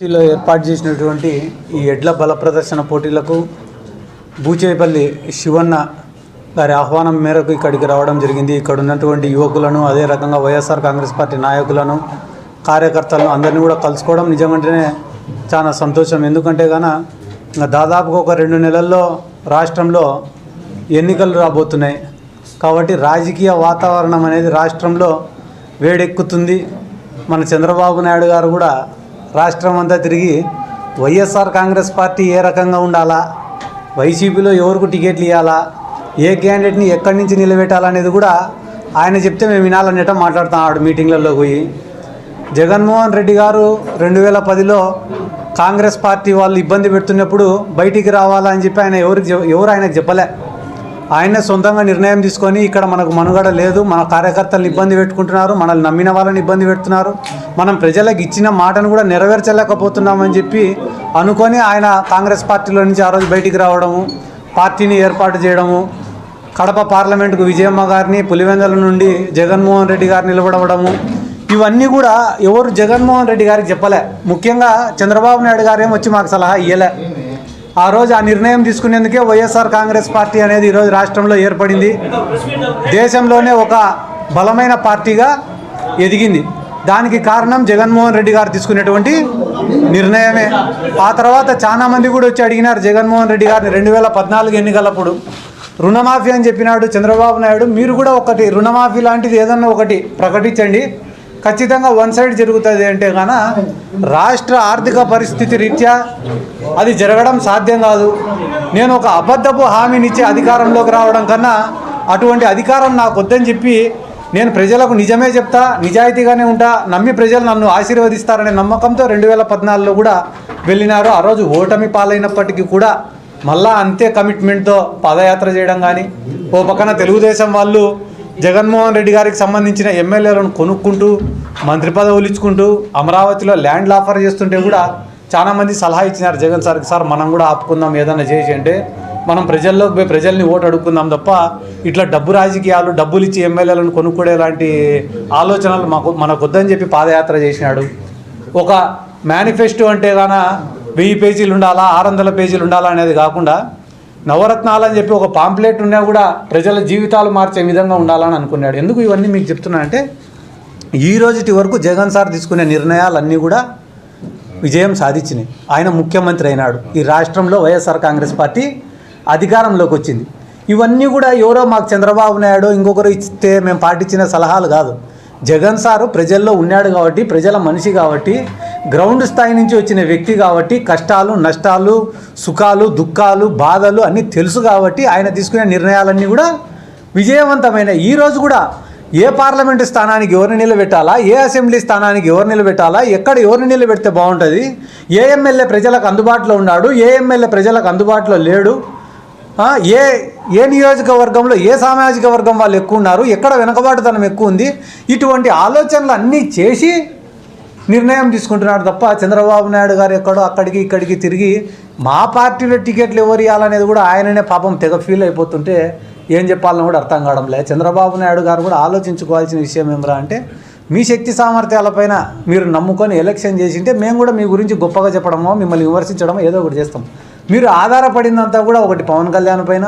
సిటీలో ఏర్పాటు చేసినటువంటి ఈ ఎడ్ల బల ప్రదర్శన పోటీలకు బూచేపల్లి శివన్న గారి ఆహ్వానం మేరకు ఇక్కడికి రావడం జరిగింది. ఇక్కడ ఉన్నటువంటి యువకులను అదే రకంగా వైఎస్ఆర్ కాంగ్రెస్ పార్టీ నాయకులను కార్యకర్తలను అందరినీ కూడా కలుసుకోవడం నిజంగానే చాలా సంతోషం. ఎందుకంటే గాన దాదాపుగా ఒక రెండు నెలల్లో రాష్ట్రంలో ఎన్నికలు రాబోతున్నాయి. కాబట్టి రాజకీయ వాతావరణం అనేది రాష్ట్రంలో వేడెక్కుతుంది. మన చంద్రబాబు నాయుడు గారు కూడా రాష్ట్రం అంతా తిరిగి వైఎస్ఆర్ కాంగ్రెస్ పార్టీ ఏ రకంగా ఉండాలా? వైసీపీలో ఎవరికి టికెట్లు ఇవ్వాలా ఏ క్యాండిడేట్ని ఎక్కడి నుంచి నిలబెట్టాలనేది కూడా ఆయన చెప్తే మేము వినాలనేట మాట్లాడుతున్నాడు మీటింగ్లలో పోయి. జగన్మోహన్ రెడ్డి గారు రెండు వేల పదిలో కాంగ్రెస్ పార్టీ వాళ్ళు ఇబ్బంది పెడుతున్నప్పుడు బయటికి రావాలని చెప్పి ఆయన ఎవరికి ఎవరు ఆయనకు చెప్పలే. ఆయనే సొంతంగా నిర్ణయం తీసుకొని ఇక్కడ మనకు మనుగడ లేదు. మన కార్యకర్తలను ఇబ్బంది పెట్టుకుంటున్నారు. మనల్ని నమ్మిన వాళ్ళని ఇబ్బంది పెడుతున్నారు. మనం ప్రజలకు ఇచ్చిన మాటను కూడా నెరవేర్చలేకపోతున్నామని చెప్పి అనుకొని ఆయన కాంగ్రెస్ పార్టీలో నుంచి ఆ రోజు బయటికి రావడము పార్టీని ఏర్పాటు చేయడము కడప పార్లమెంటుకు విజయమ్మ గారిని పులివెందల నుండి జగన్మోహన్ రెడ్డి గారిని నిలబడవడము ఇవన్నీ కూడా ఎవరు జగన్మోహన్ రెడ్డి గారికి చెప్పలే. ముఖ్యంగా చంద్రబాబు నాయుడు గారు వచ్చి మాకు సలహా ఇయ్యలే. ఆ రోజు ఆ నిర్ణయం తీసుకునేందుకే వైఎస్ఆర్ కాంగ్రెస్ పార్టీ అనేది ఈరోజు రాష్ట్రంలో ఏర్పడింది. దేశంలోనే ఒక బలమైన పార్టీగా ఎదిగింది. దానికి కారణం జగన్మోహన్ రెడ్డి గారు తీసుకునేటువంటి నిర్ణయమే. ఆ తర్వాత చాలా మంది కూడా వచ్చి అడిగినారు జగన్మోహన్ రెడ్డి గారిని రెండు వేల పద్నాలుగు ఎన్నికలప్పుడు రుణమాఫీ అని చెప్పినాడు చంద్రబాబు నాయుడు. మీరు కూడా ఒకటి రుణమాఫీ లాంటిది ఏదన్నా ఒకటి ప్రకటించండి. ఖచ్చితంగా వన్ సైడ్ జరుగుతుంది అంటే గాన రాష్ట్ర ఆర్థిక పరిస్థితి రీత్యా అది జరగడం సాధ్యం కాదు. నేను ఒక అబద్ధపు హామీనిచ్చి అధికారంలోకి రావడం కన్నా అటువంటి అధికారం నాకు వద్దని చెప్పి నేను ప్రజలకు నిజమే చెప్తా నిజాయితీగానే ఉంటా నమ్మి ప్రజలు నన్ను ఆశీర్వదిస్తారనే నమ్మకంతో రెండు వేల పద్నాలుగులో కూడా వెళ్ళినారు. ఆ రోజు ఓటమి పాలైనప్పటికీ కూడా మళ్ళా అంతే కమిట్మెంట్తో పాదయాత్ర చేయడం కానీ ఓ పక్కన తెలుగుదేశం వాళ్ళు జగన్మోహన్ రెడ్డి గారికి సంబంధించిన ఎమ్మెల్యేలను కొనుక్కుంటూ మంత్రి పదవులు ఇచ్చుకుంటూ అమరావతిలో ల్యాండ్లు ఆఫర్ చేస్తుంటే కూడా చాలామంది సలహా ఇచ్చినారు జగన్ సార్కి. సార్ మనం కూడా ఆపుకుందాం ఏదైనా చేసి అంటే మనం ప్రజల్లో పోయి ప్రజల్ని ఓటు అడుక్కుందాం తప్ప ఇట్లా డబ్బు రాజకీయాలు డబ్బులు ఇచ్చి ఎమ్మెల్యేలను కొనుక్కునే లాంటి ఆలోచనలు మాకు మనకొద్దని చెప్పి పాదయాత్ర చేసినాడు. ఒక మేనిఫెస్టో అంటే గాన వెయ్యి పేజీలు ఉండాలా ఆరు వందల పేజీలు ఉండాలా అనేది కాకుండా నవరత్నాలు అని చెప్పి ఒక పాంప్లెట్ ఉన్నా కూడా ప్రజల జీవితాలు మార్చే విధంగా ఉండాలని అనుకున్నాడు. ఎందుకు ఇవన్నీ మీకు చెప్తున్నానంటే ఈ రోజుటి వరకు జగన్ సార్ తీసుకునే నిర్ణయాలన్నీ కూడా విజయం సాధించినాయి. ఆయన ముఖ్యమంత్రి అయినాడు. ఈ రాష్ట్రంలో వైఎస్ఆర్ కాంగ్రెస్ పార్టీ అధికారంలోకి వచ్చింది. ఇవన్నీ కూడా ఎవరో మాకు చంద్రబాబు నాయుడు ఇంకొకరు ఇస్తే మేము పాటించిన సలహాలు కాదు. జగన్ సారు ప్రజల్లో ఉన్నాడు కాబట్టి ప్రజల మనిషి కాబట్టి గ్రౌండ్ స్థాయి నుంచి వచ్చిన వ్యక్తి కాబట్టి కష్టాలు నష్టాలు సుఖాలు దుఃఖాలు బాధలు అన్నీ తెలుసు కాబట్టి ఆయన తీసుకునే నిర్ణయాలన్నీ కూడా విజయవంతమైన ఈరోజు కూడా ఏ పార్లమెంటు స్థానానికి ఎవరిని నిలబెట్టాలా ఏ అసెంబ్లీ స్థానానికి ఎవరు నిలబెట్టాలా ఎక్కడ ఎవరిని నిలబెడితే బాగుంటుంది ఏ ఎమ్మెల్యే ప్రజలకు అందుబాటులో ఉన్నాడు ఏ ఎమ్మెల్యే ప్రజలకు అందుబాటులో లేడు ఏ ఏ నియోజకవర్గంలో ఏ సామాజిక వర్గం వాళ్ళు ఎక్కువ ఉన్నారు ఎక్కడ వెనకబాటుతనం ఎక్కువ ఉంది ఇటువంటి ఆలోచనలు అన్నీ చేసి నిర్ణయం తీసుకుంటున్నాడు తప్ప చంద్రబాబు నాయుడు గారు ఎక్కడో అక్కడికి ఇక్కడికి తిరిగి మా పార్టీలో టికెట్లు ఎవరు ఇవ్వాలనేది కూడా ఆయననే పాపం తెగ ఫీల్ అయిపోతుంటే ఏం చెప్పాలని కూడా అర్థం కావడం లేదు. చంద్రబాబు నాయుడు గారు కూడా ఆలోచించుకోవాల్సిన విషయం ఏమరా అంటే మీ శక్తి సామర్థ్యాలపైన మీరు నమ్ముకొని ఎలక్షన్ చేసింటే మేము కూడా మీ గురించి గొప్పగా చెప్పడమో మిమ్మల్ని విమర్శించడమో ఏదో ఒకటి చేస్తాం. మీరు ఆధారపడిందంతా కూడా ఒకటి పవన్ కళ్యాణ్ పైన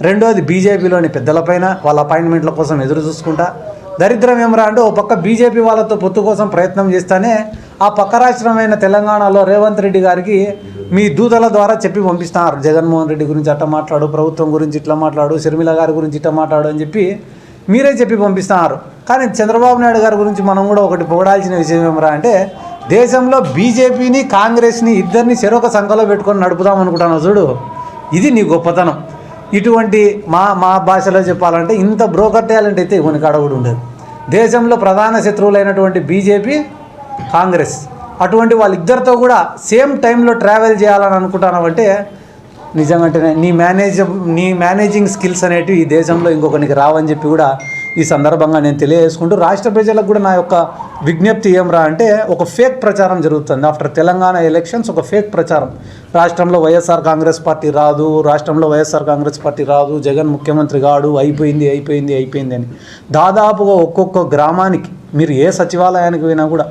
రెండోది బీజేపీలోని పెద్దలపైన వాళ్ళ అపాయింట్మెంట్ల కోసం ఎదురు చూసుకుంటా దరిద్రం ఏమరా అంటే ఓ పక్క బీజేపీ వాళ్ళతో పొత్తు కోసం ప్రయత్నం చేస్తానే ఆ పక్క రాష్ట్రమైన తెలంగాణలో రేవంత్ రెడ్డి గారికి మీ దూతల ద్వారా చెప్పి పంపిస్తున్నారు. జగన్మోహన్ రెడ్డి గురించి అట్లా మాట్లాడు ప్రభుత్వం గురించి ఇట్లా మాట్లాడు షర్మిల గారి గురించి ఇట్లా మాట్లాడు అని చెప్పి మీరే చెప్పి పంపిస్తున్నారు. కానీ చంద్రబాబు నాయుడు గారి గురించి మనం కూడా ఒకటి పొగడాల్సిన విషయం ఏమరా అంటే దేశంలో బీజేపీని కాంగ్రెస్ని ఇద్దరిని చెరొక సంఖలో పెట్టుకొని నడుపుదాం అనుకుంటాను చూడు. ఇది నీ గొప్పతనం. ఇటువంటి మా మా భాషలో చెప్పాలంటే ఇంత బ్రోకర్ టాలెంట్ అయితే కొన్ని కాడ కూడా ఉండదు. దేశంలో ప్రధాన శత్రువులైనటువంటి బీజేపీ కాంగ్రెస్. అటువంటి వాళ్ళిద్దరితో కూడా సేమ్ టైంలో ట్రావెల్ చేయాలని అనుకుంటున్నావంటే నిజంగానే నీ మేనేజ్ నీ మేనేజింగ్ స్కిల్స్ అనేటివి ఈ దేశంలో ఇంకొకరికి రావని చెప్పి కూడా ఈ సందర్భంగా నేను తెలియజేసుకుంటూ రాష్ట్ర ప్రజలకు కూడా నా యొక్క విజ్ఞప్తి ఏమరా అంటే ఒక ఫేక్ ప్రచారం జరుగుతుంది. ఆఫ్టర్ తెలంగాణ ఎలక్షన్స్ ఒక ఫేక్ ప్రచారం. రాష్ట్రంలో వైఎస్ఆర్ కాంగ్రెస్ పార్టీ రాదు రాష్ట్రంలో వైఎస్ఆర్ కాంగ్రెస్ పార్టీ రాదు జగన్ ముఖ్యమంత్రి కాడు అయిపోయింది అయిపోయింది అయిపోయింది అని. దాదాపుగా ఒక్కొక్క గ్రామానికి మీరు ఏ సచివాలయానికి పోయినా కూడా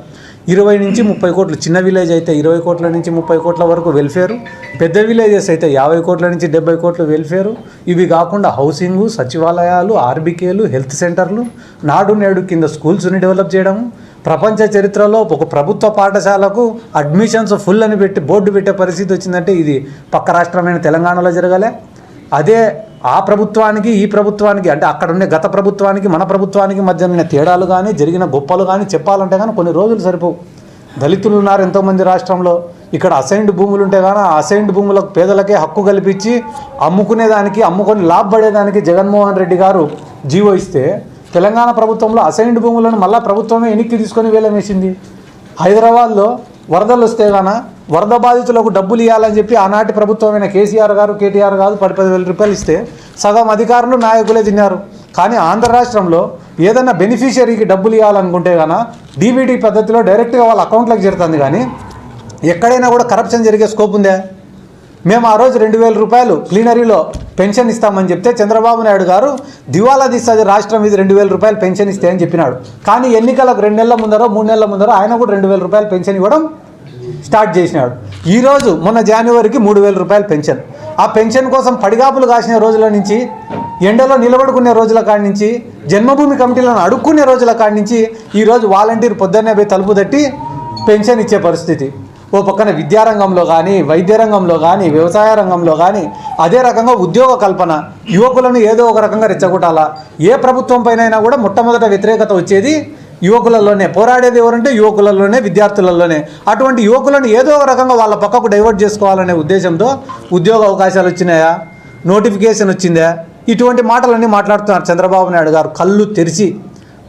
ఇరవై నుంచి ముప్పై కోట్లు చిన్న విలేజ్ అయితే ఇరవై కోట్ల నుంచి ముప్పై కోట్ల వరకు వెల్ఫేరు పెద్ద విలేజెస్ అయితే యాభై కోట్ల నుంచి డెబ్బై కోట్లు వెల్ఫేరు ఇవి కాకుండా హౌసింగు సచివాలయాలు ఆర్బికేలు హెల్త్ సెంటర్లు నాడు నేడు కింద స్కూల్స్ని డెవలప్ చేయడం ప్రపంచ చరిత్రలో ఒక ప్రభుత్వ పాఠశాలకు అడ్మిషన్స్ ఫుల్ అని పెట్టి బోర్డు పెట్టే పరిస్థితి వచ్చిందంటే ఇది పక్క రాష్ట్రమైన తెలంగాణలో జరగలే. అదే ఆ ప్రభుత్వానికి ఈ ప్రభుత్వానికి అంటే అక్కడ ఉండే గత ప్రభుత్వానికి మన ప్రభుత్వానికి మధ్య ఉన్న తేడాలు కానీ జరిగిన గొప్పలు కానీ చెప్పాలంటే కానీ కొన్ని రోజులు సరిపోవు. దళితులు ఉన్నారు ఎంతోమంది రాష్ట్రంలో. ఇక్కడ అసైన్డ్ భూములు ఉంటే కానీ ఆ అసైన్డ్ భూములకు పేదలకే హక్కు కల్పించి అమ్ముకునేదానికి అమ్ముకొని లాభపడేదానికి జగన్మోహన్ రెడ్డి గారు జీవో ఇస్తే తెలంగాణ ప్రభుత్వంలో అసైన్డ్ భూములను మళ్ళీ ప్రభుత్వమే వెనక్కి తీసుకొని వేలం వేసింది హైదరాబాద్లో వరదలు వస్తే గాన వరద బాధితులకు డబ్బులు ఇవ్వాలని చెప్పి ఆనాటి ప్రభుత్వమైన కేసీఆర్ గారు కేటీఆర్ గారు పది పది వేల రూపాయలు ఇస్తే సగం అధికారులు నాయకులే తిన్నారు. కానీ ఆంధ్ర రాష్ట్రంలో ఏదైనా బెనిఫిషియరీకి డబ్బులు ఇవ్వాలనుకుంటే గాన డీబీటీ పద్ధతిలో డైరెక్ట్గా వాళ్ళ అకౌంట్లకు చేరుతుంది. కానీ ఎక్కడైనా కూడా కరప్షన్ జరిగే స్కోప్ ఉందా? మేము ఆ రోజు రెండు వేల రూపాయలు ప్లీనరీలో పెన్షన్ ఇస్తామని చెప్తే చంద్రబాబు నాయుడు గారు దివాలా తీస్తుంది రాష్ట్రం ఇది రెండు వేల రూపాయలు పెన్షన్ ఇస్తే అని చెప్పినాడు. కానీ ఎన్నికలకు రెండు నెలల ముందరో మూడు నెలల ముందరో ఆయన కూడా రెండు వేల రూపాయలు పెన్షన్ ఇవ్వడం స్టార్ట్ చేసినాడు. ఈరోజు మొన్న జనవరికి మూడు వేల రూపాయలు పెన్షన్. ఆ పెన్షన్ కోసం పడిగాపులు కాసిన రోజుల నుంచి ఎండలో నిలబడుకునే రోజుల కాడి నుంచి జన్మభూమి కమిటీలను అడుక్కునే రోజుల కాడి నుంచి ఈరోజు వాలంటీర్ పొద్దున్నే పోయి తలుపు తట్టి పెన్షన్ ఇచ్చే పరిస్థితి. ఓ పక్కన విద్యారంగంలో కానీ వైద్య రంగంలో కానీ వ్యవసాయ రంగంలో కానీ అదే రకంగా ఉద్యోగ కల్పన. యువకులను ఏదో ఒక రకంగా రెచ్చగొట్టాలా? ఏ ప్రభుత్వం పైన కూడా మొట్టమొదట వ్యతిరేకత వచ్చేది యువకులలోనే. పోరాడేది ఎవరంటే యువకులలోనే విద్యార్థులలోనే. అటువంటి యువకులను ఏదో ఒక రకంగా వాళ్ళ పక్కకు డైవర్ట్ చేసుకోవాలనే ఉద్దేశంతో ఉద్యోగ అవకాశాలు వచ్చినాయా? నోటిఫికేషన్ వచ్చిందా? ఇటువంటి మాటలన్నీ మాట్లాడుతున్నారు చంద్రబాబు నాయుడు గారు. కళ్ళు తెరిచి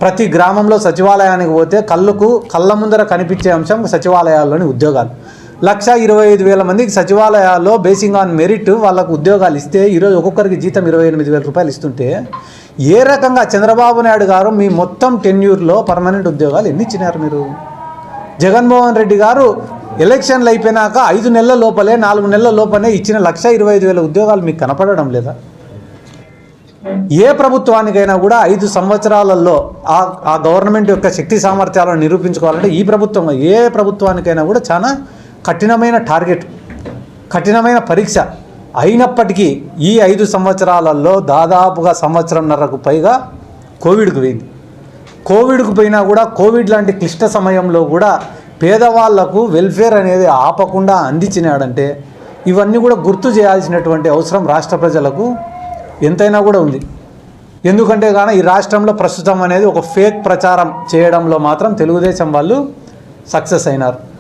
ప్రతి గ్రామంలో సచివాలయానికి పోతే కళ్ళకు కళ్ళ ముందర కనిపించే అంశం సచివాలయాల్లోని ఉద్యోగాలు. లక్ష ఇరవై ఐదు వేల మందికి సచివాలయాల్లో బేసింగ్ ఆన్ మెరిట్ వాళ్ళకు ఉద్యోగాలు ఇస్తే ఈరోజు ఒక్కొక్కరికి జీతం ఇరవై ఎనిమిది వేల రూపాయలు ఇస్తుంటే ఏ రకంగా చంద్రబాబు నాయుడు గారు మీ మొత్తం టెన్యూర్లో పర్మనెంట్ ఉద్యోగాలు ఎన్ని ఇచ్చినారు మీరు? జగన్మోహన్ రెడ్డి గారు ఎలక్షన్లు అయిపోయినాక ఐదు నెలల లోపలే నాలుగు నెలల లోపలే ఇచ్చిన లక్ష ఇరవై ఐదు వేల ఉద్యోగాలు మీకు కనపడడం లేదా? ఏ ప్రభుత్వానికైనా కూడా ఐదు సంవత్సరాలలో ఆ ఆ గవర్నమెంట్ యొక్క శక్తి సామర్థ్యాలను నిరూపించుకోవాలంటే ఈ ప్రభుత్వం ఏ ప్రభుత్వానికైనా కూడా చాలా కఠినమైన టార్గెట్ కఠినమైన పరీక్ష అయినప్పటికీ ఈ ఐదు సంవత్సరాలలో దాదాపుగా సంవత్సరంన్నరకు పైగా కోవిడ్కు పోయింది. కోవిడ్కు పోయినా కూడా కోవిడ్ లాంటి క్లిష్ట సమయంలో కూడా పేదవాళ్ళకు వెల్ఫేర్ అనేది ఆపకుండా అందించినాడంటే ఇవన్నీ కూడా గుర్తు చేయాల్సినటువంటి అవసరం రాష్ట్ర ప్రజలకు ఎంతైనా కూడా ఉంది. ఎందుకంటే కానీ ఈ రాష్ట్రంలో ప్రస్తుతం అనేది ఒక ఫేక్ ప్రచారం చేయడంలో మాత్రం తెలుగుదేశం వాళ్ళు సక్సెస్ అయినారు.